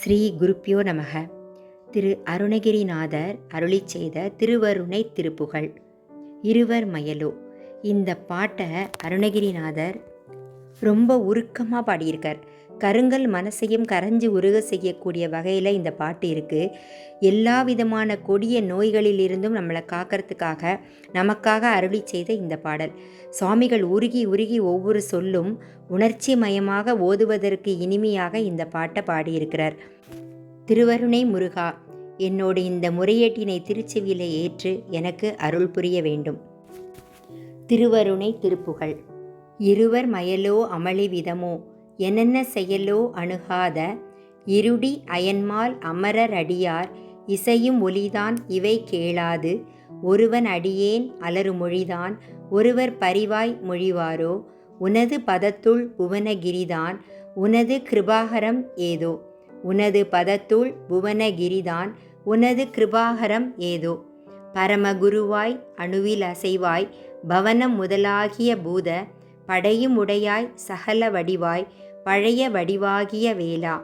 ஸ்ரீ குருப்பியோ நமக. திரு அருணகிரிநாதர் அருளி செய்த திருவருணை திருப்புகழ் இருவர் மயலோ. இந்த பாட்டை அருணகிரிநாதர் ரொம்ப உருக்கமாக பாடியிருக்கார். கருங்கல் மனசையும் கரைஞ்சி உருக செய்யக்கூடிய வகையில் இந்த பாட்டு இருக்குது எல்லா விதமான கொடிய நோய்களிலிருந்தும் நம்மளை காக்கிறதுக்காக நமக்காக அருளி செய்த இந்த பாடல். சுவாமிகள் உருகி உருகி ஒவ்வொரு சொல்லும் உணர்ச்சி மயமாக ஓதுவதற்கு இனிமையாக இந்த பாட்டை பாடியிருக்கிறார். திருவருணை முருகா என்னோடு இந்த முறையீட்டினை திருச்செவியில ஏற்று எனக்கு அருள் புரிய வேண்டும். திருவருணை திருப்புகழ் இருவர் மயலோ அமளி விதமோ என்னென்ன செயலோ அணுகாத இருடி அயன்மால் அமரர் அடியார் இசையும் ஒலிதான் இவை கேளாது. ஒருவன் அடியேன் அலறுமொழிதான் ஒருவர் பரிவாய் மொழிவாரோ? உனது பதத்துள் புவனகிரிதான். உனது கிருபாகரம் ஏதோ? உனது பதத்துள் புவனகிரிதான். உனது கிருபாகரம் ஏதோ? பரமகுருவாய் அணுவில் அசைவாய். பவனம் முதலாகிய பூத படையும் உடையாய் சகல வடிவாய். பழைய வடிவாகிய வேளா.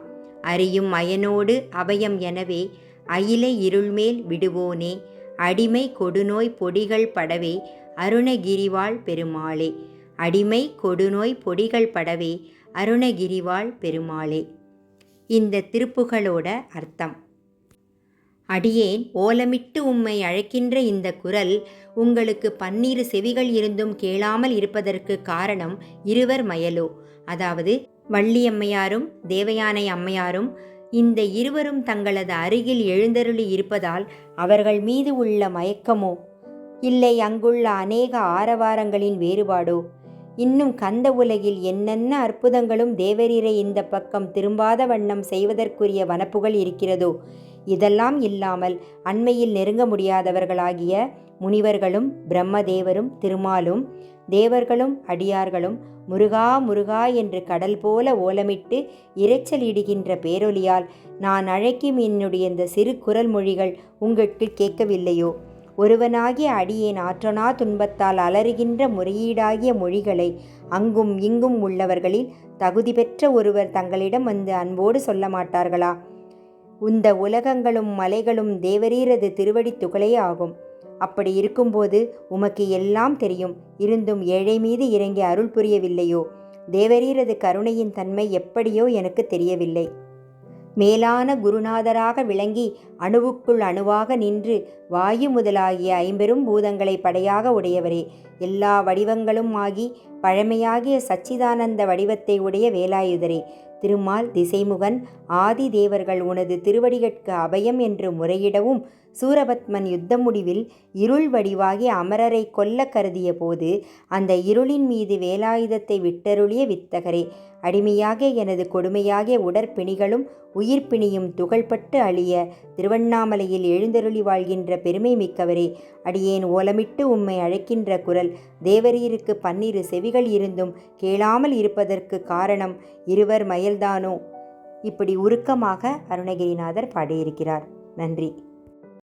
அறியும் அயனோடு அபயம் எனவே அயிலை இருள்மேல் விடுவோனே. அடிமை கொடுநோய் பொடிகள் படவே அருணகிரிவாள் பெருமாளே. அடிமை கொடுநோய் பொடிகள் படவே அருணகிரிவாள் பெருமாளே. இந்த திருப்புகளோட அர்த்தம். அடியேன் ஓலமிட்டு உம்மை அழைக்கின்ற இந்த குரல் உங்களுக்கு பன்னிரு செவிகள் இருந்தும் கேளாமல் இருப்பதற்கு காரணம் இருவர் மயலோ. அதாவது வள்ளியம்மையாரும் தேவயானை அம்மையாரும் இந்த இருவரும் தங்களது அருகில் எழுந்தருளி இருப்பதால் அவர்கள் மீது உள்ள மயக்கமோ? இல்லை அங்குள்ள அநேக ஆரவாரங்களின் வேறுபாடோ? இன்னும் கந்த உலகில் என்னென்ன அற்புதங்களும் தேவரீரை இந்த பக்கம் திரும்பாத வண்ணம் செய்வதற்குரிய வனப்புகள் இருக்கிறதோ? இதெல்லாம் இல்லாமல் அண்மையில் நெருங்க முடியாதவர்களாகிய முனிவர்களும் பிரம்மதேவரும் திருமாலும் தேவர்களும் அடியார்களும் முருகா முருகா என்று கடல் போல ஓலமிட்டு இரைச்சலிடுகின்ற பேரொலியால் நான் அழைக்கும் என்னுடைய இந்த சிறு குரல் மொழிகள் உங்களுக்கு கேட்கவில்லையோ? ஒருவனாகிய அடியேன் ஆற்றனா துன்பத்தால் அலறுகின்ற முறையீடாகிய மொழிகளை அங்கும் இங்கும் உள்ளவர்களில் தகுதி பெற்ற ஒருவர் தங்களிடம் வந்து அன்போடு சொல்ல மாட்டார்களா? உந்த உலகங்களும் மலைகளும் தேவரீரது திருவடி துகளே ஆகும். அப்படி இருக்கும்போது உமக்கு எல்லாம் தெரியும். இருந்தும் ஏழை மீது இறங்கி அருள் புரியவில்லையோ? தேவரீரது கருணையின் தன்மை எப்படியோ எனக்கு தெரியவில்லை. மேலான குருநாதராக விளங்கி அணுவுக்குள் அணுவாக நின்று வாயு முதலாகிய ஐம்பெரும் பூதங்களை படையாக உடையவரே எல்லா வடிவங்களும் ஆகி பழமையாகிய சச்சிதானந்த வடிவத்தை உடைய வேலாயுதரே திருமால் திசைமுகன் ஆதி தேவர்கள் உனது திருவடிகட்கு அபயம் என்று முறையிடவும் சூரபத்மன் யுத்த முடிவில் இருள் வடிவாகி அமரரை கொல்ல கருதிய போது அந்த இருளின் மீது வேலாயுதத்தை விட்டருளிய வித்தகரே அடிமையாக எனது கொடுமையாகிய உடற்பிணிகளும் உயிர்ப்பிணியும் துகள்பட்டு அழிய திருவண்ணாமலையில் எழுந்தருளி வாழ்கின்ற பெருமை மிக்கவரே அடியேன் ஓலமிட்டு உம்மை அழைக்கின்ற குரல். தேவரீருக்கு பன்னிரு செவிகள் இருந்தும் கேளாமல் இருப்பதற்கு காரணம் இருவர் மயல்தானோ? இப்படி உருக்கமாக அருணகிரிநாதர் பாடியிருக்கிறார். நன்றி.